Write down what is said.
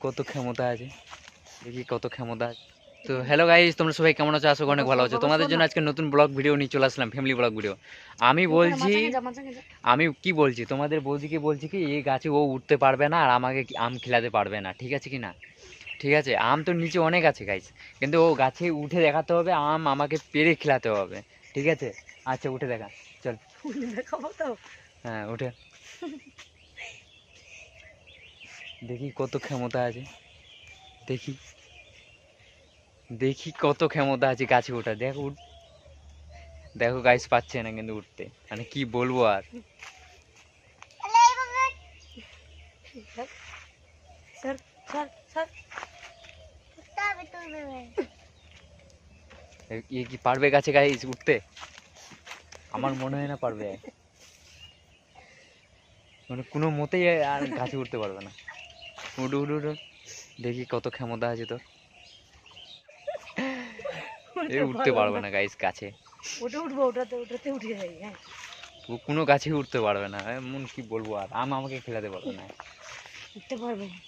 কত ক্ষমতা আছে? দেখি কত ক্ষমতা আছে। তো হ্যালো গাইজ তোমরা সবাই কেমন আছো? করি অনেক ভালো আছো। তোমাদের জন্য আজকে নতুন ব্লগ ভিডিও নিয়ে চলে আসলাম ফ্যামিলি ব্লগ ভিডিও আমি বলছি আমি কি বলছি? তোমাদের বৌদিকে বলছি কি এই গাছে ও উঠতে পারবে না আর আমাকে আম খেলাতে পারবে না। ঠিক আছে কি না? ঠিক আছে আম তো নিচে অনেক আছে গাইজ কিন্তু ও গাছে উঠে দেখাতে হবে আম আমাকে পেরে খেলাতে হবে। ঠিক আছে? আচ্ছা উঠে দেখা। চল। দেখাবো তো? হ্যাঁ উঠে। দেখি কত ক্ষমতা আছে। দেখি। দেখি কত ক্ষমতা আছে গাছে ওঠা। দেখো উঠ। দেখো গাইস পাচ্ছে না কিন্তু উঠতে। মানে কি বলব আর। এ কি পারবে গাছে গাইস উঠতে? আমার মনে হয় না পারবে। মানে কোনো মতেই আর গাছে উঠতে পারবে না। উঠু উডু উডু। দেখি কত ক্ষমতা আছে তোর। এ উঠতে পারবে না। গাইস কাছে। ওটা উঠবো ওটাতে ওটাতে উঠে যাই হ্যাঁ। ও কোনো গাছে উঠতে পারবে না। এমন কি বলব আর? আম আমাকে খেলাতে পারবে না। উঠতে পারবে না।